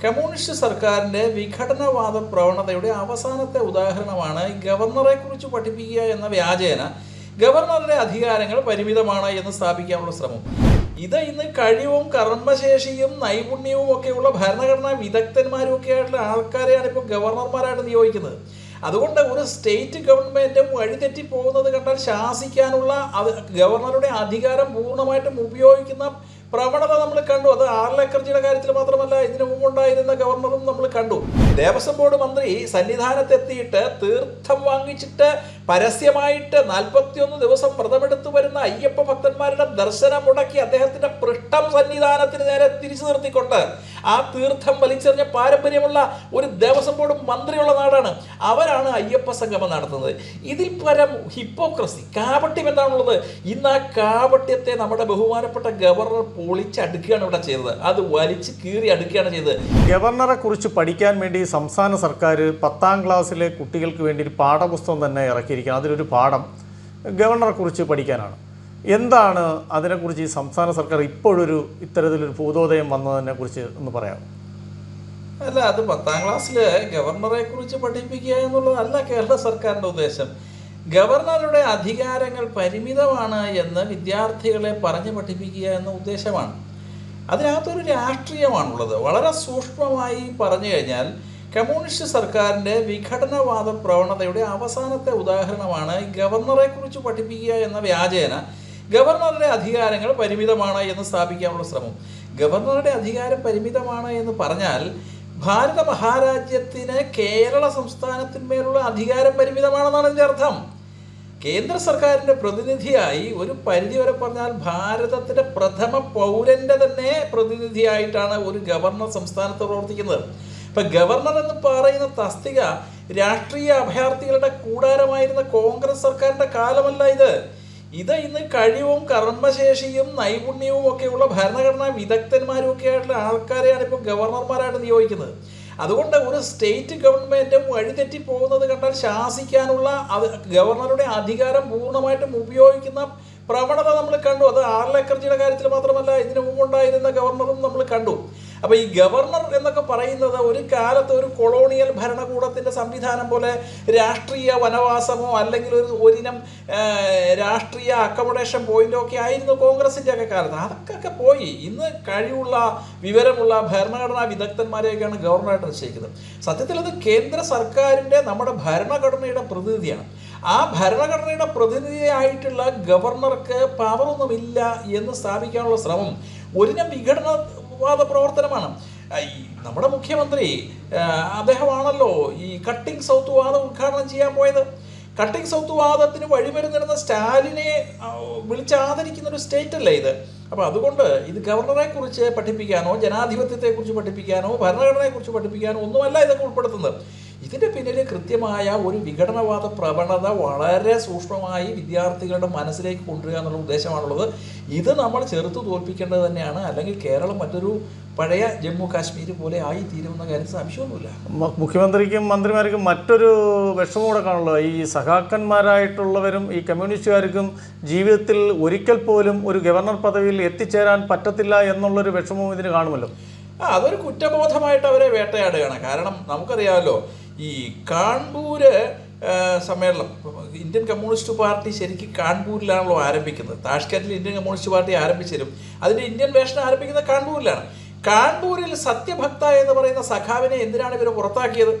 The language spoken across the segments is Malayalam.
കമ്മ്യൂണിസ്റ്റ് സർക്കാരിന്റെ വിഘടനവാദ പ്രവണതയുടെ അവസാനത്തെ ഉദാഹരണമാണ് ഗവർണറെ കുറിച്ച് പഠിപ്പിക്കുക എന്ന വ്യാജേന. ഗവർണറുടെ അധികാരങ്ങൾ പരിമിതമാണ് എന്ന് സ്ഥാപിക്കാനുള്ള ശ്രമം. ഇത് ഇന്ന് കഴിവും കർമ്മശേഷിയും നൈപുണ്യവും ഒക്കെയുള്ള ഭരണഘടനാ വിദഗ്ധന്മാരും ഒക്കെ ആയിട്ടുള്ള ആൾക്കാരെയാണ് ഇപ്പോൾ ഗവർണർമാരായിട്ട് നിയോഗിക്കുന്നത്. അതുകൊണ്ട് ഒരു സ്റ്റേറ്റ് ഗവൺമെന്റും വഴിതെറ്റി പോകുന്നത് കണ്ടാൽ ശാസിക്കാനുള്ള ഗവർണറുടെ അധികാരം പൂർണമായിട്ടും ഉപയോഗിക്കുന്ന പ്രവണത നമ്മൾ കണ്ടു. അത് ആർ ലക്കർജിയുടെ കാര്യത്തിൽ മാത്രമല്ല ഇതിനു മുമ്പുണ്ടായിരുന്ന ഗവർണറും നമ്മൾ കണ്ടു. ദേവസ്വം ബോർഡ് മന്ത്രി സന്നിധാനത്തെത്തിയിട്ട് തീർത്ഥം വാങ്ങിച്ചിട്ട് പരസ്യമായിട്ട് നാൽപ്പത്തിയൊന്ന് ദിവസം വ്രതമെടുത്തു വരുന്ന അയ്യപ്പ ഭക്തന്മാരുടെ ദർശനം മുടക്കി അദ്ദേഹത്തിന്റെ പൃഷ്ഠം സന്നിധാനത്തിന് നേരെ തിരിച്ചു നിർത്തിക്കൊണ്ട് ആ തീർത്ഥം വലിച്ചെറിഞ്ഞ പാരമ്പര്യമുള്ള ഒരു ദേവസ്വം ബോർഡ് മന്ത്രിയുള്ള നാടാണ്. അവരാണ് അയ്യപ്പ സംഗമം നടത്തുന്നത്. ഇതിൽ പരം ഹിപ്പോക്രസി കാപട്യം എന്താണുള്ളത്? ഇന്ന് ആ കാപട്യത്തെ നമ്മുടെ ബഹുമാനപ്പെട്ട ഗവർണർ പൊളിച്ചടുക്കുകയാണ് ഇവിടെ ചെയ്തത്. അത് വലിച്ച് കീറി അടുക്കുകയാണ് ചെയ്തത്. ഗവർണറെ കുറിച്ച് പഠിക്കാൻ വേണ്ടി സംസ്ഥാന സർക്കാർ പത്താം ക്ലാസ്സിലെ കുട്ടികൾക്ക് വേണ്ടി ഒരു പാഠപുസ്തകം തന്നെ ഇറക്കിയിരിക്കുന്നത് അതിലൊരു പാഠം ഗവർണറെ കുറിച്ച് പഠിക്കാനാണ്. എന്താണ് അതിനെക്കുറിച്ച് ഈ സംസ്ഥാന സർക്കാർ ഇപ്പോഴൊരു ഇത്തരത്തിലൊരു ഭൂതോദയം വന്നതിനെ കുറിച്ച് ഒന്ന് പറയാം അല്ല അത് പത്താം ക്ലാസ്സിൽ ഗവർണറെ കുറിച്ച് പഠിപ്പിക്കുക എന്നുള്ളതല്ല കേരള സർക്കാരിന്റെ ഉദ്ദേശം. ഗവർണറുടെ അധികാരങ്ങൾ പരിമിതമാണ് എന്ന് വിദ്യാർത്ഥികളെ പറഞ്ഞു പഠിപ്പിക്കുക എന്ന ഉദ്ദേശമാണ്. അതിനകത്തൊരു രാഷ്ട്രീയമാണുള്ളത്. വളരെ സൂക്ഷ്മമായി പറഞ്ഞു കഴിഞ്ഞാൽ കമ്മ്യൂണിസ്റ്റ് സർക്കാരിന്റെ വിഘടനവാദ പ്രവണതയുടെ അവസാനത്തെ ഉദാഹരണമാണ് ഗവർണറെ കുറിച്ച് പഠിപ്പിക്കുക എന്ന വ്യാജേന. ഗവർണറുടെ അധികാരങ്ങൾ പരിമിതമാണ് എന്ന് സ്ഥാപിക്കാനുള്ള ശ്രമം. ഗവർണറുടെ അധികാരം പരിമിതമാണ് എന്ന് പറഞ്ഞാൽ ഭാരത മഹാരാജ്യത്തിന് കേരള സംസ്ഥാനത്തിന്മേലുള്ള അധികാരം പരിമിതമാണെന്നാണ് ഇതിന്റെ അർത്ഥം. കേന്ദ്ര സർക്കാരിന്റെ പ്രതിനിധിയായി ഒരു പരിധി വരെ പറഞ്ഞാൽ ഭാരതത്തിന്റെ പ്രഥമ പൗരന്റെ തന്നെ പ്രതിനിധിയായിട്ടാണ് ഒരു ഗവർണർ സംസ്ഥാനത്ത് പ്രവർത്തിക്കുന്നത്. ഇപ്പം ഗവർണർ എന്ന് പറയുന്ന തസ്തിക രാഷ്ട്രീയ അഭയാർത്ഥികളുടെ കൂടാരമായിരുന്ന കോൺഗ്രസ് സർക്കാരിന്റെ കാലമല്ല ഇത്. ഇത് ഇന്ന് കഴിവും കർമ്മശേഷിയും നൈപുണ്യവും ഒക്കെയുള്ള ഭരണഘടനാ വിദഗ്ധന്മാരും ഒക്കെ ആയിട്ടുള്ള ആൾക്കാരെയാണ് ഇപ്പോൾ ഗവർണർമാരായിട്ട് നിയോഗിക്കുന്നത്. അതുകൊണ്ട് ഒരു സ്റ്റേറ്റ് ഗവൺമെന്റും വഴിതെറ്റി പോകുന്നത് കണ്ടാൽ ശാസിക്കാനുള്ള അത് ഗവർണറുടെ അധികാരം പൂർണമായിട്ടും ഉപയോഗിക്കുന്ന പ്രവണത നമ്മൾ കണ്ടു. അത് ആർ ലക്കർജിയുടെ കാര്യത്തിൽ മാത്രമല്ല ഇതിനു മുമ്പുണ്ടായിരുന്ന ഗവർണറും നമ്മൾ കണ്ടു. അപ്പോൾ ഈ ഗവർണർ എന്നൊക്കെ പറയുന്നത് ഒരു കാലത്ത് ഒരു കൊളോണിയൽ ഭരണകൂടത്തിന്റെ സംവിധാനം പോലെ രാഷ്ട്രീയ വനവാസമോ അല്ലെങ്കിൽ ഒരു ഒരിനം രാഷ്ട്രീയ അക്കോമഡേഷൻ പോയിന്റോ ഒക്കെ ആയിരുന്നു കോൺഗ്രസിന്റെ ഒക്കെ കാലത്ത്. അതൊക്കെ പോയി. ഇന്ന് കഴിവുള്ള വിവരമുള്ള ഭരണഘടനാ വിദഗ്ധന്മാരെയൊക്കെയാണ് ഗവർണറായിട്ട് നിശ്ചയിക്കുന്നത്. സത്യത്തിൽ അത് കേന്ദ്ര സർക്കാരിന്റെ നമ്മുടെ ഭരണഘടനയുടെ പ്രതിനിധിയാണ്. ആ ഭരണഘടനയുടെ പ്രതിനിധിയായിട്ടുള്ള ഗവർണർക്ക് പവറൊന്നുമില്ല എന്ന് സ്ഥാപിക്കാനുള്ള ശ്രമം ഒരിനം വിഘടനവാദ പ്രവർത്തനമാണ് നമ്മുടെ മുഖ്യമന്ത്രി അദ്ദേഹമാണല്ലോ ഈ കട്ടിംഗ് സൗത്ത് വാദം ഉദ്ഘാടനം ചെയ്യാൻ പോയത്. കട്ടിംഗ് സൗത്ത് വാദത്തിന് വഴിമരുന്നിടുന്ന സ്റ്റാലിനെ വിളിച്ച് ആദരിക്കുന്ന ഒരു സ്റ്റേറ്റ് അല്ലേ ഇത്. അപ്പോൾ അതുകൊണ്ട് ഇത് ഗവർണറെ കുറിച്ച് പഠിപ്പിക്കാനോ ജനാധിപത്യത്തെ കുറിച്ച് പഠിപ്പിക്കാനോ ഭരണഘടനയെ കുറിച്ച് പഠിപ്പിക്കാനോ ഒന്നുമല്ല ഇതൊക്കെ ഉൾപ്പെടുത്തുന്നത്. ഇതിന്റെ പിന്നിൽ കൃത്യമായ ഒരു വിഘടനവാദ പ്രവണത വളരെ സൂക്ഷ്മമായി വിദ്യാർത്ഥികളുടെ മനസ്സിലേക്ക് കൊണ്ടുവരിക എന്നുള്ള ഉദ്ദേശമാണുള്ളത്. ഇത് നമ്മൾ ചെറുത്തു തോൽപ്പിക്കേണ്ടത് തന്നെയാണ്. അല്ലെങ്കിൽ കേരളം മറ്റൊരു പഴയ ജമ്മു കാശ്മീർ പോലെ ആയി തീരുമെന്ന കാര്യം സംശയമൊന്നുമില്ല. മുഖ്യമന്ത്രിക്കും മന്ത്രിമാർക്കും മറ്റൊരു വിഷമം കൂടെ കാണുള്ളത്. ഈ സഖാക്കന്മാരായിട്ടുള്ളവരും ഈ കമ്മ്യൂണിസ്റ്റുകാർക്കും ജീവിതത്തിൽ ഒരിക്കൽ പോലും ഒരു ഗവർണർ പദവിയിൽ എത്തിച്ചേരാൻ പറ്റത്തില്ല എന്നുള്ളൊരു വിഷമവും ഇതിന് കാണുമല്ലോ. അതൊരു കുറ്റബോധമായിട്ട് അവരെ വേട്ടയാടുകയാണ്. കാരണം നമുക്കറിയാമല്ലോ ഈ കാൺപൂര് സമ്മേളനം. ഇന്ത്യൻ കമ്മ്യൂണിസ്റ്റ് പാർട്ടി ശരിക്കും കാൺപൂരിലാണല്ലോ ആരംഭിക്കുന്നത്. താഷ്കറ്റിൽ ഇന്ത്യൻ കമ്മ്യൂണിസ്റ്റ് പാർട്ടി ആരംഭിച്ചിരും അതിന്റെ ഇന്ത്യൻ വേഷൻ ആരംഭിക്കുന്നത് കാൺപൂരിലാണ്. കാൺപൂരിൽ സത്യഭക്ത എന്ന് പറയുന്ന സഖാവിനെ എന്തിനാണ് ഇവർ പുറത്താക്കിയത്?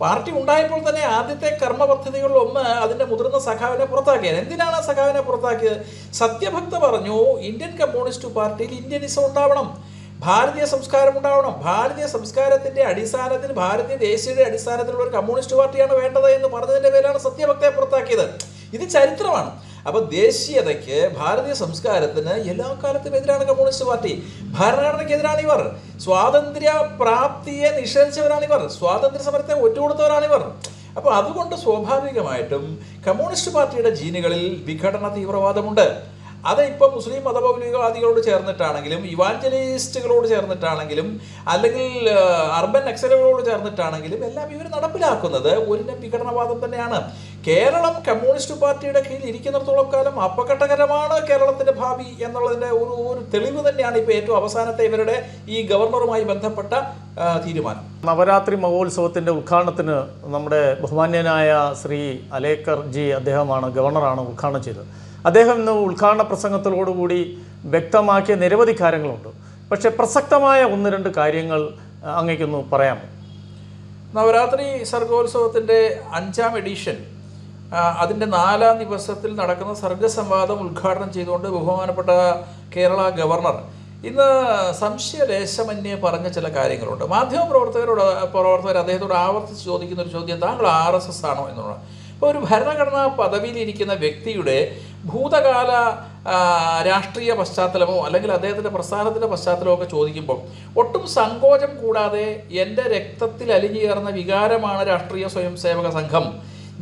പാർട്ടി ഉണ്ടായപ്പോൾ തന്നെ ആദ്യത്തെ കർമ്മ പദ്ധതികളിൽ ഒന്ന് അതിന്റെ മുതിർന്ന സഖാവിനെ പുറത്താക്കിയത്. എന്തിനാണ് ആ സഖാവിനെ പുറത്താക്കിയത്? സത്യഭക്ത പറഞ്ഞു ഇന്ത്യൻ കമ്മ്യൂണിസ്റ്റ് പാർട്ടിയിൽ ഇന്ത്യനിസം ഉണ്ടാവണം. ഭാരതീയ സംസ്കാരം ഉണ്ടാവണം. ഭാരതീയ സംസ്കാരത്തിന്റെ അടിസ്ഥാനത്തിൽ ഭാരതീയ ദേശീയയുടെ അടിസ്ഥാനത്തിലുള്ള ഒരു കമ്മ്യൂണിസ്റ്റ് പാർട്ടിയാണ് വേണ്ടത് എന്ന് പറഞ്ഞതിന്റെ പേരിലാണ് സത്യഭക്തയെ പുറത്താക്കിയത്. ഇത് ചരിത്രമാണ്. അപ്പൊ ദേശീയതയ്ക്ക് ഭാരതീയ സംസ്കാരത്തിന് എല്ലാ കാലത്തും എതിരാണ് കമ്മ്യൂണിസ്റ്റ് പാർട്ടി. ഭരണഘടനയ്ക്കെതിരാണ് ഇവർ. സ്വാതന്ത്ര്യ പ്രാപ്തിയെ നിഷേധിച്ചവരാണ് ഇവർ. സ്വാതന്ത്ര്യ സമരത്തെ ഒറ്റുകൊടുത്തവരാണ് ഇവർ. അപ്പോൾ അതുകൊണ്ട് സ്വാഭാവികമായിട്ടും കമ്മ്യൂണിസ്റ്റ് പാർട്ടിയുടെ ജീനുകളിൽ വിഘടന തീവ്രവാദമുണ്ട്. അത് ഇപ്പോൾ മുസ്ലിം മതപൗലികവാദികളോട് ചേർന്നിട്ടാണെങ്കിലും ഇവാഞ്ചലിസ്റ്റുകളോട് ചേർന്നിട്ടാണെങ്കിലും അല്ലെങ്കിൽ അർബൻ നക്സലുകളോട് ചേർന്നിട്ടാണെങ്കിലും എല്ലാം ഇവർ നടപ്പിലാക്കുന്നത് ഒരു വിഘടനവാദം തന്നെയാണ്. കേരളം കമ്മ്യൂണിസ്റ്റ് പാർട്ടിയുടെ കീഴിൽ ഇരിക്കുന്നിടത്തോളം കാലം അപകടകരമാണ് കേരളത്തിന്റെ ഭാവി എന്നുള്ളതിന്റെ ഒരു ഒരു തെളിവ് തന്നെയാണ് ഇപ്പോൾ ഏറ്റവും അവസാനത്തെ ഇവരുടെ ഈ ഗവർണറുമായി ബന്ധപ്പെട്ട തീരുമാനം. നവരാത്രി മഹോത്സവത്തിന്റെ ഉദ്ഘാടനത്തിന് നമ്മുടെ ബഹുമാന്യനായ ശ്രീ അലേക്കർ ജി അദ്ദേഹമാണ് ഗവർണറാണ് ഉദ്ഘാടനം ചെയ്തത്. അദ്ദേഹം ഇന്ന് ഉദ്ഘാടന പ്രസംഗത്തോടുകൂടി വ്യക്തമാക്കിയ നിരവധി കാര്യങ്ങളുണ്ട്. പക്ഷേ പ്രസക്തമായ ഒന്ന് രണ്ട് കാര്യങ്ങൾ അങ്ങേക്കൊന്ന് പറയാമോ? നവരാത്രി സർഗോത്സവത്തിന്റെ അഞ്ചാം എഡിഷൻ അതിന്റെ നാലാം ദിവസത്തിൽ നടക്കുന്ന സർഗസംവാദം ഉദ്ഘാടനം ചെയ്തുകൊണ്ട് ബഹുമാനപ്പെട്ട കേരള ഗവർണർ ഇന്ന് സംശയലേശമന്യേ പറഞ്ഞ ചില കാര്യങ്ങളുണ്ട്. മാധ്യമപ്രവർത്തകരോട് പ്രവർത്തകർ അദ്ദേഹത്തോട് ആവർത്തിച്ച് ചോദിക്കുന്ന ഒരു ചോദ്യം താങ്കൾ ആർ എസ് എസ് ആണോ എന്നുള്ളത് അപ്പോൾ ഒരു ഭരണഘടനാ പദവിയിലിരിക്കുന്ന വ്യക്തിയുടെ ഭൂതകാല രാഷ്ട്രീയ പശ്ചാത്തലമോ അല്ലെങ്കിൽ അദ്ദേഹത്തിന്റെ പ്രസ്ഥാനത്തിന്റെ പശ്ചാത്തലമോ ഒക്കെ ചോദിക്കുമ്പോൾ ഒട്ടും സങ്കോചം കൂടാതെ എന്റെ രക്തത്തിൽ അലിഞ്ഞു ചേർന്ന വികാരമാണ് രാഷ്ട്രീയ സ്വയം സേവക സംഘം.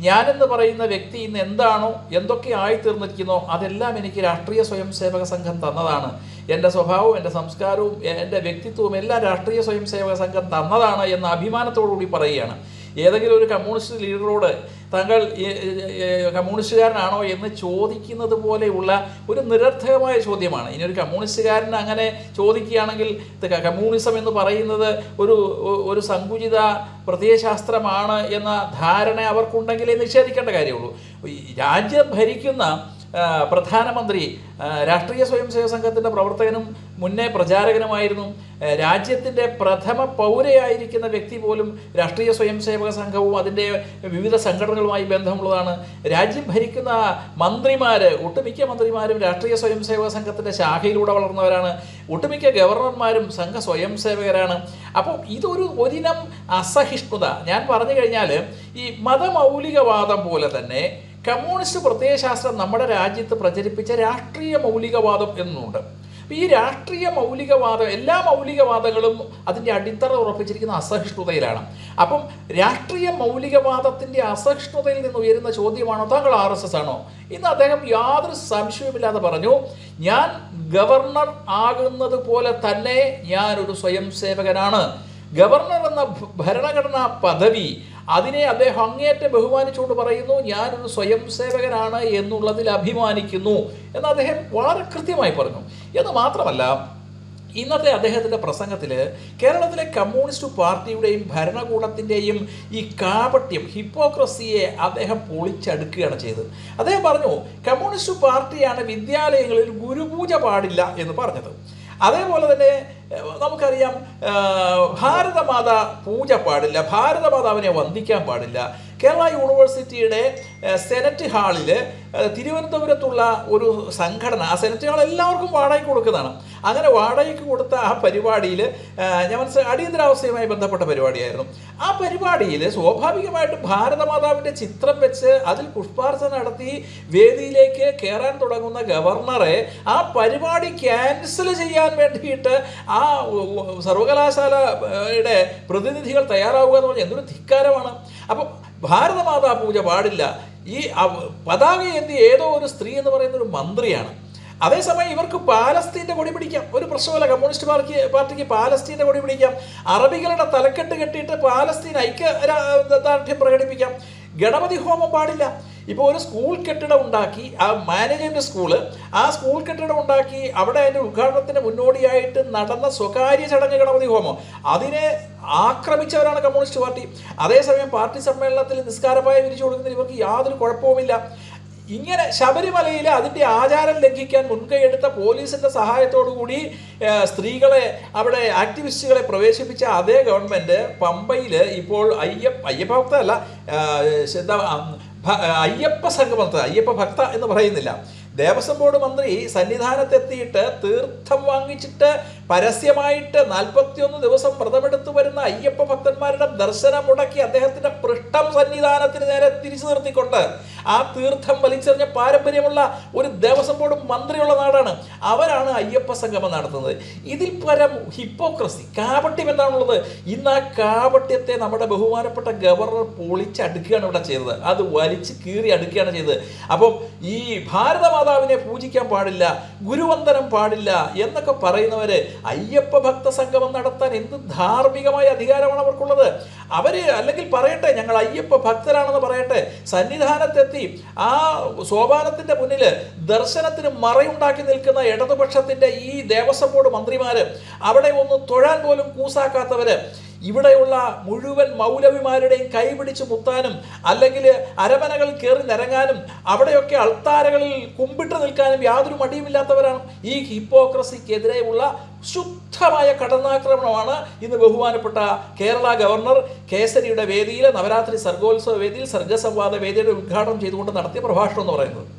ഞാനെന്ന് പറയുന്ന വ്യക്തി ഇന്ന് എന്താണോ എന്തൊക്കെ ആയിത്തീർന്നിരിക്കുന്നോ അതെല്ലാം എനിക്ക് രാഷ്ട്രീയ സ്വയം സേവക സംഘം തന്നതാണ്. എന്റെ സ്വഭാവവും എന്റെ സംസ്കാരവും എന്റെ വ്യക്തിത്വവും എല്ലാം രാഷ്ട്രീയ സ്വയം സേവക സംഘം തന്നതാണ് എന്ന അഭിമാനത്തോടു കൂടി പറയുകയാണ്. ഏതെങ്കിലും ഒരു കമ്മ്യൂണിസ്റ്റ് ലീഡറോട് താങ്കൾ കമ്മ്യൂണിസ്റ്റുകാരനാണോ എന്ന് ചോദിക്കുന്നത് പോലെയുള്ള ഒരു നിരർത്ഥകമായ ചോദ്യമാണ്. ഇനി ഒരു കമ്മ്യൂണിസ്റ്റുകാരൻ അങ്ങനെ ചോദിക്കുകയാണെങ്കിൽ കമ്മ്യൂണിസം എന്ന് പറയുന്നത് ഒരു ഒരു സങ്കുചിത പ്രത്യയശാസ്ത്രമാണ് എന്ന ധാരണ അവർക്കുണ്ടെങ്കിലേ നിഷേധിക്കേണ്ട കാര്യമുള്ളൂ. രാജ്യം ഭരിക്കുന്ന പ്രധാനമന്ത്രി രാഷ്ട്രീയ സ്വയം സേവക സംഘത്തിന്റെ പ്രവർത്തകനും മുന്നേ പ്രചാരകനുമായിരുന്നു. രാജ്യത്തിന്റെ പ്രഥമ പൗരയായിരിക്കുന്ന വ്യക്തി പോലും രാഷ്ട്രീയ സ്വയം സേവക സംഘവും അതിന്റെ വിവിധ സംഘടനകളുമായി ബന്ധമുള്ളതാണ്. രാജ്യം ഭരിക്കുന്ന മന്ത്രിമാർ ഒട്ടുമിക്ക മന്ത്രിമാരും രാഷ്ട്രീയ സ്വയം സേവക സംഘത്തിന്റെ ശാഖയിലൂടെ വളർന്നവരാണ്. ഒട്ടുമിക്ക ഗവർണർമാരും സംഘ സ്വയം സേവകരാണ് അപ്പോൾ ഇതൊരു ഒരിനം അസഹിഷ്ണുത. ഞാൻ പറഞ്ഞു കഴിഞ്ഞാൽ ഈ മതമൗലികവാദം പോലെ തന്നെ കമ്മ്യൂണിസ്റ്റ് പ്രത്യയശാസ്ത്രം നമ്മുടെ രാജ്യത്ത് പ്രചരിപ്പിച്ച രാഷ്ട്രീയ മൗലികവാദം എന്നുണ്ട്. ഈ രാഷ്ട്രീയ മൗലികവാദം എല്ലാ മൗലികവാദങ്ങളും അതിന്റെ അടിത്തറ ഉറപ്പിച്ചിരിക്കുന്ന അസഹിഷ്ണുതയിലാണ്. അപ്പം രാഷ്ട്രീയ മൗലികവാദത്തിന്റെ അസഹിഷ്ണുതയിൽ നിന്ന് ഉയരുന്ന ചോദ്യമാണോ? താങ്കൾ ആർ എസ് എസ് ആണോ? ഇന്ന് അദ്ദേഹം യാതൊരു സംശയവുമില്ലാതെ പറഞ്ഞു ഞാൻ ഗവർണർ ആകുന്നത് പോലെ തന്നെ ഞാനൊരു സ്വയം സേവകനാണ് ഗവർണർ എന്ന ഭരണഘടനാ പദവി അതിനെ അദ്ദേഹം അങ്ങേയറ്റം ബഹുമാനിച്ചുകൊണ്ട് പറയുന്നു ഞാനൊരു സ്വയം സേവകനാണ് എന്നുള്ളതിൽ അഭിമാനിക്കുന്നു. എന്ന് അദ്ദേഹം വളരെ കൃത്യമായി പറഞ്ഞു. എന്ന് മാത്രമല്ല ഇന്നത്തെ അദ്ദേഹത്തിന്റെ പ്രസംഗത്തിൽ കേരളത്തിലെ കമ്മ്യൂണിസ്റ്റ് പാർട്ടിയുടെയും ഭരണകൂടത്തിന്റെയും ഈ കാപട്യം ഹിപ്പോക്രസിയെ അദ്ദേഹം പൊളിച്ചടുക്കുകയാണ് ചെയ്തത്. അദ്ദേഹം പറഞ്ഞു കമ്മ്യൂണിസ്റ്റ് പാർട്ടിയാണ് വിദ്യാലയങ്ങളിൽ ഗുരുപൂജ പാടില്ല എന്ന് പറഞ്ഞത്. അതേപോലെ തന്നെ നമുക്കറിയാം ഭാരതമാത പൂജ പാടില്ല ഭാരതമാതാവിനെ വന്ദിക്കാൻ പാടില്ല. കേരള യൂണിവേഴ്സിറ്റിയുടെ സെനറ്റ് ഹാളിൽ തിരുവനന്തപുരത്തുള്ള ഒരു സംഘടന ആ സെനറ്റ് ഹാൾ എല്ലാവർക്കും വാടകയ്ക്ക് കൊടുക്കുന്നതാണ്. അങ്ങനെ വാടകയ്ക്ക് കൊടുത്ത ആ പരിപാടിയിൽ ഞാൻ മനസ്സിലായി അടിയന്തരാവസ്ഥയുമായി ബന്ധപ്പെട്ട പരിപാടിയായിരുന്നു. ആ പരിപാടിയിൽ സ്വാഭാവികമായിട്ടും ഭാരതമാതാവിന്റെ ചിത്രം വെച്ച് അതിൽ പുഷ്പാർച്ചന നടത്തി വേദിയിലേക്ക് കയറാൻ തുടങ്ങുന്ന ഗവർണറെ ആ പരിപാടി ക്യാൻസൽ ചെയ്യാൻ വേണ്ടിയിട്ട് ആ സർവകലാശാലയുടെ പ്രതിനിധികൾ തയ്യാറാവുക എന്ന് പറഞ്ഞാൽ എന്തൊരു ധിക്കാരമാണ്. അപ്പം ഭാരതമാതാ പൂജ പാടില്ല. ഈ പതാക എന്തി ഏതോ ഒരു സ്ത്രീ എന്ന് പറയുന്ന ഒരു മന്ത്രിയാണ്. അതേസമയം ഇവർക്ക് പാലസ്തീന്റെ കൊടി പിടിക്കാം. ഒരു പ്രശ്നമല്ല കമ്മ്യൂണിസ്റ്റ് പാർട്ടി പാർട്ടിക്ക് പാലസ്തീന്റെ കൊടി പിടിക്കാം. അറബികളുടെ തലക്കെട്ട് കെട്ടിയിട്ട് പാലസ്തീൻ ഐക്യ ദാർഢ്യം പ്രകടിപ്പിക്കാം. ഗണപതി ഹോമം പാടില്ല. ഇപ്പോൾ ഒരു സ്കൂൾ കെട്ടിടം ഉണ്ടാക്കി ആ മാനേജ്മെന്റ് സ്കൂൾ ആ സ്കൂൾ കെട്ടിടം ഉണ്ടാക്കി അവിടെ അതിന്റെ ഉദ്ഘാടനത്തിന് മുന്നോടിയായിട്ട് നടന്ന സ്വകാര്യ ചടങ്ങ് ഗണപതി ഹോമം. അതിനെ ആക്രമിച്ചവരാണ് കമ്മ്യൂണിസ്റ്റ് പാർട്ടി. അതേസമയം പാർട്ടി സമ്മേളനത്തിൽ നിസ്കാരമായി വിരിച്ചു കൊടുക്കുന്നതിൽ ഇവർക്ക് യാതൊരു കുഴപ്പവുമില്ല. ഇങ്ങനെ ശബരിമലയിൽ അതിന്റെ ആചാരം ലംഘിക്കാൻ മുൻകൈയെടുത്ത പോലീസിന്റെ കൂടി സ്ത്രീകളെ അവിടെ ആക്ടിവിസ്റ്റുകളെ പ്രവേശിപ്പിച്ച അതേ ഗവൺമെന്റ് പമ്പയിൽ ഇപ്പോൾ അയ്യപ്പ അയ്യപ്പ ഭക്തല്ല എന്താ അയ്യപ്പ സംഗമത്ത് അയ്യപ്പ ഭക്ത എന്ന് പറയുന്നില്ല. ദേവസ്വം ബോർഡ് മന്ത്രി സന്നിധാനത്തെത്തിയിട്ട് തീർത്ഥം വാങ്ങിച്ചിട്ട് പരസ്യമായിട്ട് നാൽപ്പത്തിയൊന്ന് ദിവസം വ്രതമെടുത്തു വരുന്ന അയ്യപ്പ ഭക്തന്മാരുടെ ദർശനം മുടക്കി അദ്ദേഹത്തിന്റെ പൃഷ്ഠം സന്നിധാനത്തിന് നേരെ തിരിച്ചു നിർത്തിക്കൊണ്ട് ആ തീർത്ഥം വലിച്ചെറിഞ്ഞ പാരമ്പര്യമുള്ള ഒരു ദേവസ്വം ബോർഡ് മന്ത്രിയുള്ള നാടാണ് അവരാണ് അയ്യപ്പ സംഗമം നടത്തുന്നത്. ഇതിൽ പരം ഹിപ്പോക്രസി കാപട്യം എന്താണുള്ളത്? ഇന്ന് ആ കാപട്യത്തെ നമ്മുടെ ബഹുമാനപ്പെട്ട ഗവർണർ പൊളിച്ചടുക്കുകയാണ് ഇവിടെ ചെയ്തത്. അത് വലിച്ച് കീറി അടുക്കുകയാണ് ചെയ്തത്. അപ്പം ഈ ഭാരതമാതാവിനെ പൂജിക്കാൻ പാടില്ല ഗുരുവന്ദനം പാടില്ല എന്നൊക്കെ പറയുന്നവര് അയ്യപ്പ ഭക്ത സംഗമം നടത്താൻ എന്ത് ധാർമ്മികമായ അധികാരമാണ് അവർക്കുള്ളത്? അവർ അല്ലെങ്കിൽ പറയട്ടെ ഞങ്ങൾ അയ്യപ്പ ഭക്തരാണെന്ന് പറയട്ടെ സന്നിധാനത്തെത്തി ആ സോപാനത്തിന്റെ മുന്നിൽ ദർശനത്തിന് മറയുണ്ടാക്കി നിൽക്കുന്ന ഇടതുപക്ഷത്തിന്റെ ഈ ദേവസ്വം ബോർഡ് മന്ത്രിമാര് അവിടെ ഒന്ന് തൊഴാൻ പോലും കൂസാക്കാത്തവര് ഇവിടെയുള്ള മുഴുവൻ മൗലവിമാരുടെയും കൈപിടിച്ച് മുത്താനും അല്ലെങ്കിൽ അരമനകളിൽ കയറി നിരങ്ങാനും അവിടെയൊക്കെ അൾത്താരകളിൽ കുമ്പിട്ട് നിൽക്കാനും യാതൊരു മടിയുമില്ലാത്തവരാണ് ഈ ഹിപ്പോക്രസിക്കെതിരെയുള്ള ശുദ്ധമായ കടന്നാക്രമണമാണ് ഇന്ന് ബഹുമാനപ്പെട്ട കേരള ഗവർണർ കേസരിയുടെ വേദിയിൽ നവരാത്രി സർഗോത്സവ വേദിയിൽ സർഗസംവാദ വേദിയുടെ ഉദ്ഘാടനം ചെയ്തുകൊണ്ട് നടത്തിയ പ്രഭാഷണം എന്ന് പറയുന്നത്.